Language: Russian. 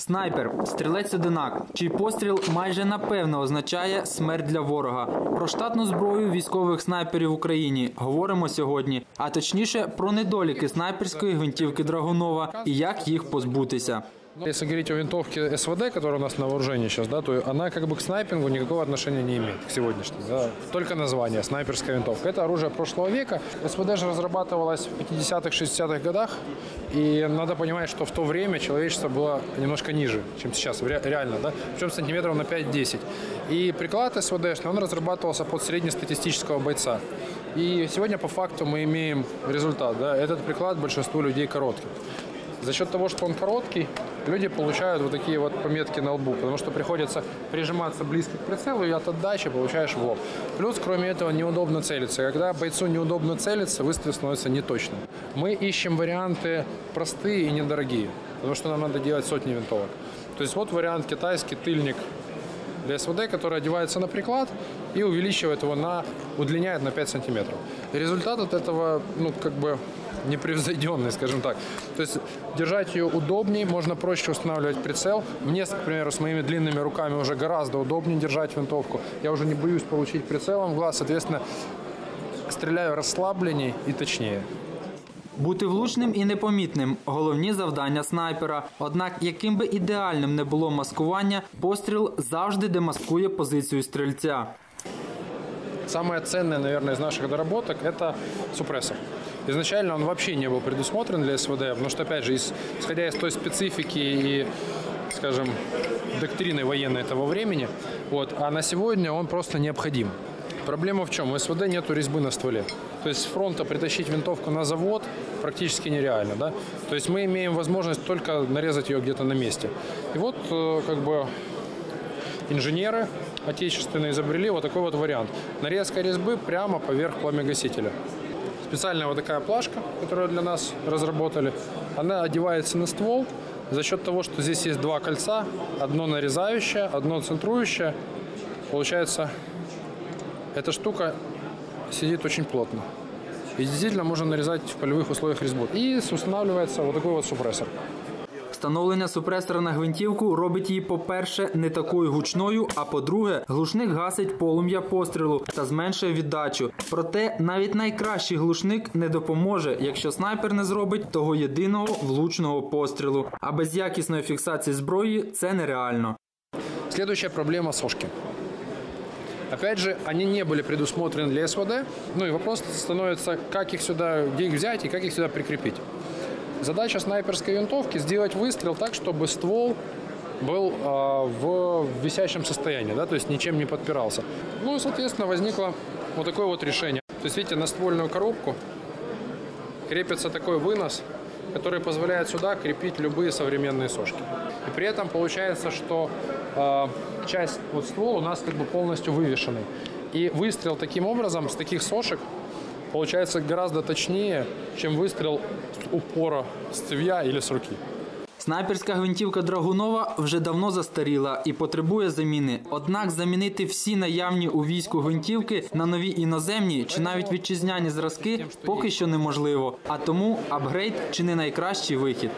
Снайпер, стрілець одинак, чий постріл майже напевно означає смерть для ворога. Про штатну зброю військових снайперів в Україні говоримо сьогодні, а точніше про недоліки снайперської гвинтівки Драгунова і як їх позбутися. Если говорить о винтовке СВД, которая у нас на вооружении сейчас, да, то она как бы к снайпингу никакого отношения не имеет к сегодняшней. Да. Только название снайперская винтовка. Это оружие прошлого века. СВД же разрабатывалась в 50-х, 60-х годах. И надо понимать, что в то время человечество было немножко ниже, чем сейчас, ре- реально, да, причем сантиметров на 5-10. И приклад СВД, он разрабатывался под среднестатистического бойца. И сегодня по факту мы имеем результат. Да, этот приклад большинству людей короткий. За счет того, что он короткий, люди получают вот такие вот пометки на лбу, потому что приходится прижиматься близко к прицелу и от отдачи получаешь в лоб. Плюс, кроме этого, неудобно целиться. Когда бойцу неудобно целиться, выстрел становится неточным. Мы ищем варианты простые и недорогие, потому что нам надо делать сотни винтовок. То есть вот вариант китайский тыльник для СВД, который одевается на приклад и увеличивает его на, удлиняет на 5 сантиметров. И результат от этого, ну, как бы непревзойденный, скажем так. То есть держать ее удобнее, можно проще устанавливать прицел. Мне, к примеру, с моими длинными руками уже гораздо удобнее держать винтовку. Я уже не боюсь получить прицелом в глаз, соответственно, стреляю расслабленней и точнее. Бути влучним і непомітним головні завдання снайпера. Однак, яким би ідеальним не було маскування, постріл завжди демаскує позицію стрільця. Самое ценное, наверное, из наших доработок – это супрессор. Изначально он вообще не был предусмотрен для СВД, потому что, опять же, ис- исходя из той специфики и, скажем, доктрины военной этого времени, вот, а на сегодня он просто необходим. Проблема в чем? У СВД нету резьбы на стволе. То есть с фронта притащить винтовку на завод практически нереально. Да? То есть мы имеем возможность только нарезать ее где-то на месте. И вот э, как бы инженеры отечественные изобрели вот такой вот вариант. Нарезка резьбы прямо поверх пламегасителя. Специальная вот такая плашка, которую для нас разработали, она одевается на ствол за счет того, что здесь есть два кольца, одно нарезающее, одно центрующее. Получается, эта штука сидит очень плотно. И действительно можно нарезать в полевых условиях резьбу. И устанавливается вот такой вот супрессор. Встановлення супресора на гвинтівку робить її, по-перше, не такою гучною, а по-друге, глушник гасить полум'я пострілу та зменшує віддачу. Проте навіть найкращий глушник не допоможе, якщо снайпер не зробить того єдиного влучного пострілу. А без якісної фіксації зброї це нереально. Следующая проблема сошки. Опять же, они не были предусмотрены для СВД. Ну и вопрос становится, как их сюда, где их взять и как их сюда прикрепить. Задача снайперской винтовки сделать выстрел так, чтобы ствол был а, в висящем состоянии, да, то есть ничем не подпирался. Ну и, соответственно, возникло вот такое вот решение. То есть, видите, на ствольную коробку крепится такой вынос, который позволяет сюда крепить любые современные сошки. И при этом получается, что э, часть вот ствол у нас как бы полностью вывешенный. И выстрел таким образом с таких сошек получается гораздо точнее, чем выстрел с упора с цевья или с руки. Снайперська гвинтівка Драгунова вже давно застаріла і потребує заміни. Однак замінити всі наявні у війську гвинтівки на нові іноземні чи навіть вітчизняні зразки поки що неможливо. А тому апгрейд чи не найкращий вихід.